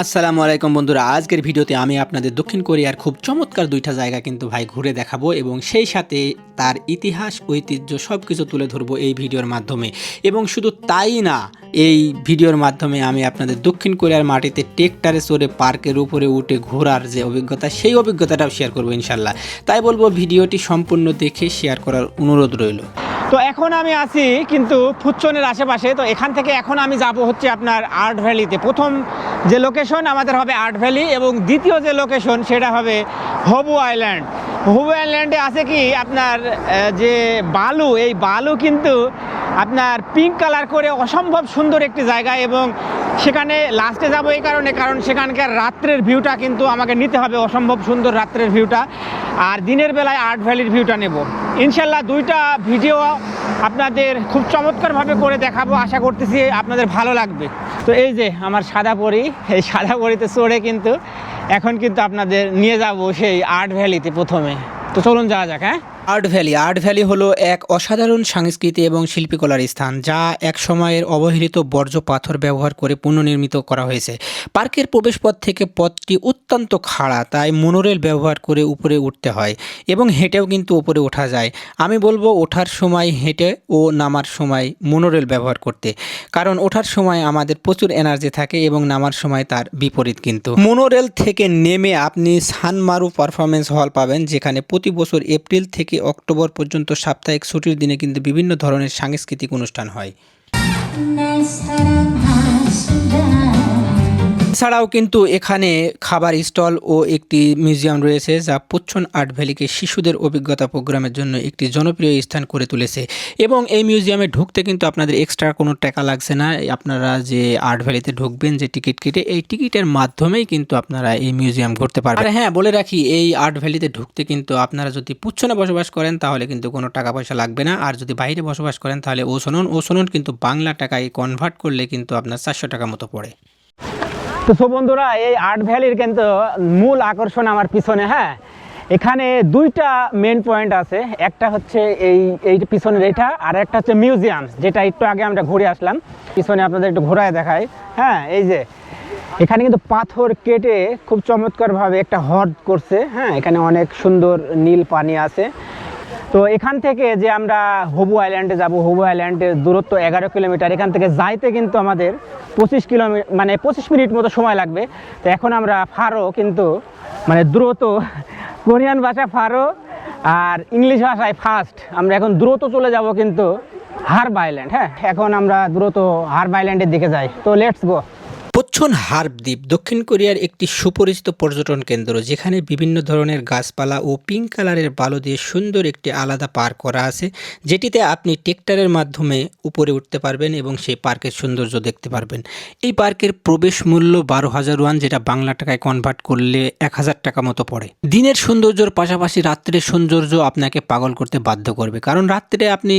আসসালামু আলাইকুম বন্ধুরা, আজকের ভিডিওতে আমি আপনাদের দক্ষিণ কোরিয়ার খুব চমৎকার দুইটা জায়গা কিন্তু ভাই ঘুরে দেখাবো এবং সেই সাথে তার ইতিহাস, ঐতিহ্য সব কিছু তুলে ধরবো এই ভিডিওর মাধ্যমে। এবং শুধু তাই না, এই ভিডিওর মাধ্যমে আমি আপনাদের দক্ষিণ কোরিয়ার মাটিতে টেকটারে চড়ে পার্কের উপরে উঠে ঘোরার যে অভিজ্ঞতা, সেই অভিজ্ঞতাটাও শেয়ার করব ইনশাল্লাহ। তাই বলব ভিডিওটি সম্পূর্ণ দেখে শেয়ার করার অনুরোধ রইল। তো এখন আমি আছি কিন্তু ফুচ্চনের আশেপাশে, তো এখান থেকে এখন আমি যাব হচ্ছে আপনার আর্ট ভ্যালিতে। প্রথম যে লোকেশন আমাদের হবে আর্ট ভ্যালি এবং দ্বিতীয় যে লোকেশন সেটা হবে হবু আইল্যান্ড। হবু আইল্যান্ডে আছে কি? আপনার যে বালু, এই বালু কিন্তু আপনার পিঙ্ক কালার করে অসম্ভব সুন্দর একটি জায়গা এবং সেখানে লাস্টে যাব এই কারণে, কারণ সেখানকার রাত্রের ভিউটা কিন্তু আমাকে নিতে হবে অসম্ভব সুন্দর রাত্রের ভিউটা আর দিনের বেলায় আর্ট ভ্যালির ভিউটা নেব। ইনশাল্লাহ দুইটা ভিডিও আপনাদের খুব চমৎকারভাবে করে দেখাবো, আশা করতেছি আপনাদের ভালো লাগবে। তো এই যে আমার সাদা পরি, এই সাদা পরিতে চড়ে কিন্তু এখন কিন্তু আপনাদের নিয়ে যাব সেই আর্ট ভ্যালিতে প্রথমে। তো চলুন যাওয়া যাক হ্যাঁ? Art valley. আর্ট ভ্যালি হলো এক অসাধারণ সংস্কৃতি এবং শিল্পীকলার স্থান, যা এক সময়ের অবহেলিত বর্জ্য পাথর ব্যবহার করে পুনর্নির্মিত করা হয়েছে। পার্কের প্রবেশপথ থেকে পথটি অত্যন্ত খাড়া, তাই মনোরেল ব্যবহার করে উপরে উঠতে হয় এবং হেঁটেও কিন্তু উপরে ওঠা যায়। আমি বলব ওঠার সময় হেঁটে ও নামার সময় মনোরেল ব্যবহার করতে, কারণ ওঠার সময় আমাদের প্রচুর এনার্জি থাকে এবং নামার সময় তার বিপরীত কিন্তু। মনোরেল থেকে নেমে আপনি সানমারু পারফরমেন্স হল পাবেন, যেখানে প্রতি বছর এপ্রিল থেকে অক্টোবর পর্যন্ত সাপ্তাহিক ছুটির দিনে কিন্তু বিভিন্ন ধরনের সাংস্কৃতিক অনুষ্ঠান হয়। ছাড়াও কিন্তু এখানে খাবার স্টল ও একটি মিউজিয়াম রয়েছে যা পুচ্ছন আর্ট ভ্যালিকে শিশুদের অভিজ্ঞতা প্রোগ্রামের জন্য একটি জনপ্রিয় স্থান করে তুলেছে। এবং এই মিউজিয়ামে ঢুকতে কিন্তু আপনাদের এক্সট্রা কোনো টাকা লাগছে না। আপনারা যে আর্ট ভ্যালিতে ঢুকবেন, যে টিকিট কেটে, এই টিকিটের মাধ্যমেই কিন্তু আপনারা এই মিউজিয়াম ঘুরতে পারবেন। আর হ্যাঁ বলে রাখি, এই আর্ট ভ্যালিতে ঢুকতে কিন্তু আপনারা যদি পুচ্ছনে বসবাস করেন, তাহলে কিন্তু কোনো টাকা পয়সা লাগবে না। আর যদি বাইরে বসবাস করেন, তাহলে ও শোনন ও শোনন কিন্তু বাংলা টাকায় কনভার্ট করলে কিন্তু আপনার চারশো টাকা মতো পড়ে। তো বন্ধুরা, এই আর্ট ভ্যালির কিন্তু মূল আকর্ষণ আমার পিছনে হ্যাঁ? এখানে দুইটা মেন পয়েন্ট আছে। একটা হচ্ছে এই এই পিছনের এটা, আর একটা হচ্ছে মিউজিয়াম যেটা একটু আগে আমরা ঘুরে আসলাম। পিছনে আপনাদের একটু ঘোরায় দেখাই। হ্যাঁ এই যে, এখানে কিন্তু পাথর কেটে খুব চমৎকারভাবে একটা হ্রদ করছে হ্যাঁ? এখানে অনেক সুন্দর নীল পানি আছে। তো এখান থেকে যে আমরা হবু আইল্যান্ডে যাব, হবু আইল্যান্ডের দূরত্ব এগারো কিলোমিটার, এখান থেকে যাইতে কিন্তু আমাদের পঁচিশ কিলোমিটার মানে পঁচিশ মিনিট মতো সময় লাগবে। তো এখন আমরা ফারো কিন্তু মানে দ্রুত, কোরিয়ান ভাষা ফারো আর ইংলিশ ভাষায় ফার্স্ট আমরা এখন দ্রুত চলে যাব কিন্তু হার্ব আইল্যান্ড হ্যাঁ? এখন আমরা দ্রুত হার্ব আইল্যান্ডের দিকে যাই। তো লেটস গো। পচ্ছন হার্ব দ্বীপ দক্ষিণ কোরিয়ার একটি সুপরিচিত পর্যটন কেন্দ্র, যেখানে বিভিন্ন ধরনের গাছপালা ও পিঙ্ক কালারের বালু দিয়ে সুন্দর একটি আলাদা পার্ক করা আছে, যেটিতে আপনি টেক্টারের মাধ্যমে উপরে উঠতে পারবেন এবং সেই পার্কের সৌন্দর্য দেখতে পারবেন। এই পার্কের প্রবেশ মূল্য বারো হাজার ওয়ান, যেটা বাংলা টাকায় কনভার্ট করলে এক হাজার টাকা মতো পড়ে। দিনের সৌন্দর্যর পাশাপাশি রাত্রের সৌন্দর্য আপনাকে পাগল করতে বাধ্য করবে, কারণ রাত্রে আপনি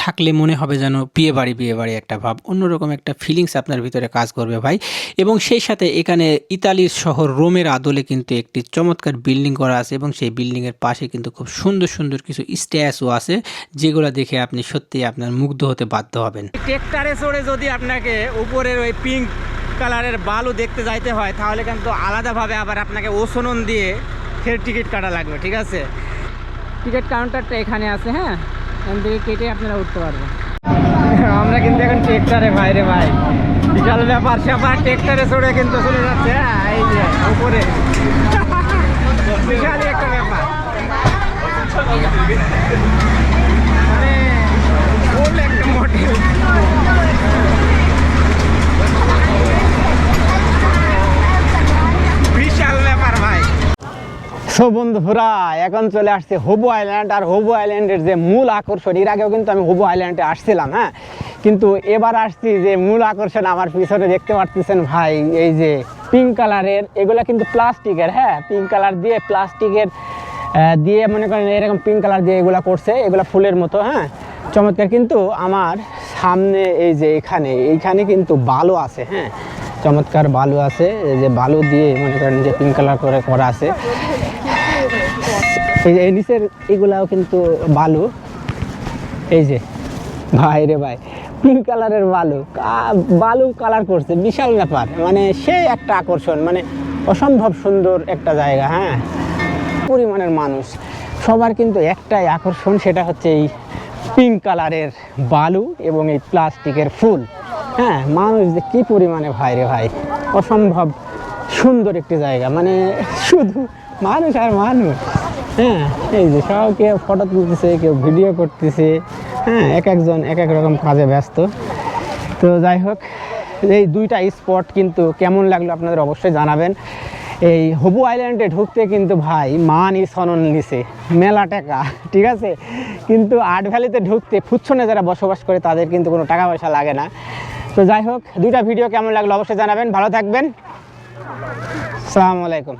থাকলে মনে হবে যেন বিয়ে বাড়ি বিয়ে বাড়ি একটা ভাব, অন্যরকম একটা ফিলিংস আপনার ভিতরে কাজ করবে ভাই। এবং সেই সাথে এখানে ইতালির শহর রোমের আদলে কিন্তু একটি চমৎকার বিল্ডিং করা আছে এবং সেই বিল্ডিংয়ের পাশে কিন্তু খুব সুন্দর সুন্দর কিছু স্ট্যাচু আছে, যেগুলো দেখে আপনি সত্যি আপনার মুগ্ধ হতে বাধ্য হবেন। ট্রেক্টারে চড়ে যদি আপনাকে উপরের ওই পিঙ্ক কালারের বালু দেখতে যাইতে হয়, তাহলে কিন্তু আলাদাভাবে আবার আপনাকে ওসনন দিয়ে ফের টিকিট কাটা লাগবে, ঠিক আছে? টিকিট কাউন্টারটা এখানে আছে হ্যাঁ? থেকে কেটে আপনারা উঠতে পারবেন। আমরা কিন্তু এখন ট্রেক্টারে ভাই রে ভাই। বিশাল ব্যাপার স্যাপার ট্রেক্টারে চড়ে কিন্তু চলে যাচ্ছে হ্যাঁ এই যে, উপরে। একটা ব্যাপার। মানে বন্ধুরা এখন চলে আসছে হবু আইল্যান্ড আর হবু আইল্যান্ডের যে মূল আকর্ষণ, এর আগেও কিন্তু আমি হবু আইল্যান্ডে আসছিলাম হ্যাঁ? কিন্তু এবার আসছি যে মূল আকর্ষণ আমার পিছনে দেখতে পারতেছেন ভাই, এই যে পিঙ্ক কালারের এগুলা কিন্তু প্লাস্টিকের হ্যাঁ পিঙ্ক কালার দিয়ে প্লাস্টিকের দিয়ে মনে করেন এরকম পিঙ্ক কালার দিয়ে এগুলা করছে, এগুলা ফুলের মতো হ্যাঁ। চমৎকার, কিন্তু আমার সামনে এই যে এখানে, এইখানে কিন্তু বালু আছে হ্যাঁ। চমৎকার বালু আছে, এই যে বালু দিয়ে মনে করেন যে পিঙ্ক কালার করে করা আছে। এই যে এই নিচের এগুলাও কিন্তু বালু। এই যে, ভাই রে ভাই। পিঙ্ক কালারের বালু বালু কালার করছে, বিশাল ব্যাপার। মানে সেই একটা আকর্ষণ মানে অসম্ভব সুন্দর একটা জায়গা হ্যাঁ? পরিমাণের মানুষ। সবার কিন্তু একটাই আকর্ষণ, সেটা হচ্ছে এই পিঙ্ক কালারের বালু এবং এই প্লাস্টিকের ফুল। হ্যাঁ মানুষ যে কী পরিমাণে, ভাই রে ভাই, অসম্ভব সুন্দর একটি জায়গা। মানে শুধু মানুষ আর মানুষ হ্যাঁ? এই যে সব কেউ ফটো তুলতেছে, কেউ ভিডিও করতেছে। হ্যাঁ এক একজন এক এক রকম কাজে ব্যস্ত। তো যাই হোক, এই দুইটা স্পট কিন্তু কেমন লাগল আপনাদের অবশ্যই জানাবেন। এই হবু আইল্যান্ডে ঢুকতে কিন্তু ভাই মান সনন নিছে, মেলা টাকা, ঠিক আছে? কিন্তু আর্ট ভ্যালিতে ঢুকতে ফুচ্ছনে যারা বসবাস করে তাদের কিন্তু কোনো টাকা পয়সা লাগে না। তো যাই হোক, দুইটা ভিডিও কেমন লাগল অবশ্যই জানাবেন। ভালো থাকবেন। আসসালামু আলাইকুম।